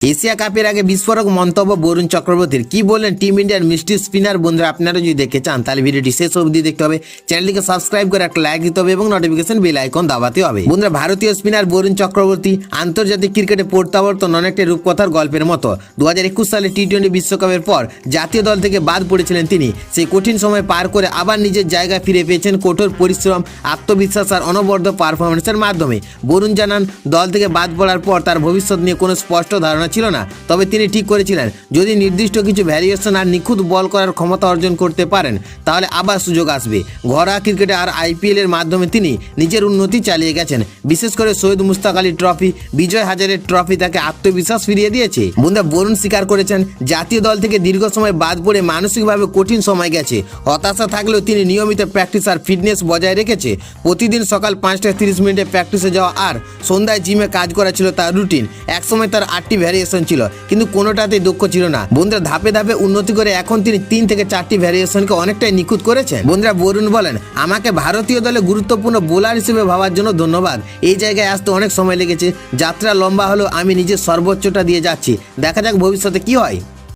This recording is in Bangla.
এশিয়া কাপের আগে বিস্ফোরক মন্তব্য বরুণ চক্রবর্তীর। কি বললেন টিম ইন্ডিয়ার মিষ্টি স্পিনার বন্ধুরা? আপনারা যদি দেখতে চান, তাহলে ভিডিওটি শেষ অবধি দেখতে হবে। চ্যানেলটিকে সাবস্ক্রাইব করে একটা লাইক দিতে হবে এবং নোটিফিকেশন বেল আইকন দাবাতে হবে। বন্ধুরা, ভারতীয় স্পিনার বরুণ চক্রবর্তী আন্তর্জাতিক ক্রিকেটে প্রত্যাবর্তন অনেকটা রূপকথার গল্পের মতো। দু হাজার একুশ সালে টি টোয়েন্টি বিশ্বকাপের পর জাতীয় দল থেকে বাদ পড়েছিলেন তিনি। সেই কঠিন সময় পার করে আবার নিজের জায়গায় ফিরে পেয়েছেন কঠোর পরিশ্রম, আত্মবিশ্বাস আর অনবদ্য পারফরমেন্সের মাধ্যমে। বরুণ জানান, দল থেকে বাদ পড়ার পর তার ভবিষ্যৎ নিয়ে কোনো স্পষ্ট ধারণা ছিল না, তবে তিনি ঠিক করেছিলেন। যদি নির্দিষ্ট কিছু ভ্যারিয়েশন আর নিখুঁত বল করার ক্ষমতা অর্জন করতে পারেন, তাহলে আবার সুযোগ আসবে। ঘরোয়া ক্রিকেটে আর আইপিএল এর মাধ্যমে তিনি নিজের উন্নতি চালিয়ে গেছেন। বিশেষ করে সৈয়দ মুস্তাক আলী ট্রফি, বিজয় হাজারের ট্রফি তাকে আত্মবিশ্বাস ফিরিয়ে দিয়েছে। বন্ধুরা, বরুণ স্বীকার করেছেন, জাতীয় দল থেকে দীর্ঘ সময় বাদ পড়ে মানসিকভাবে কঠিন সময় গেছে। হতাশা থাকলেও তিনি নিয়মিত প্র্যাকটিস আর ফিটনেস বজায় রেখেছে। প্রতিদিন সকাল পাঁচটা তিরিশ মিনিটে প্র্যাকটিসে যাওয়া আর সন্ধ্যায় জিমে কাজ করা ছিল তার রুটিন একসময় তার আটটি ভ্যারিয়েশন ছিল, কিন্তু কোনোটাতে দক্ষ ছিল না। বন্ধুরা ধাপে ধাপে উন্নতি করে এখন তিনি তিন থেকে চারটি ভ্যারিয়েশনকে অনেকটাই নিখুঁত করেছেন। বন্ধুরা বরুণ বলেন, আমাকে ভারতীয় দলে গুরুত্বপূর্ণ বোলার হিসেবে ভাবার জন্য ধন্যবাদ। এই জায়গায় আসতে অনেক সময় লেগেছে। যাত্রা লম্বা হলেও আমি নিজের সর্বোচ্চটা দিয়ে যাচ্ছি। দেখা যাক ভবিষ্যতে কি হয়।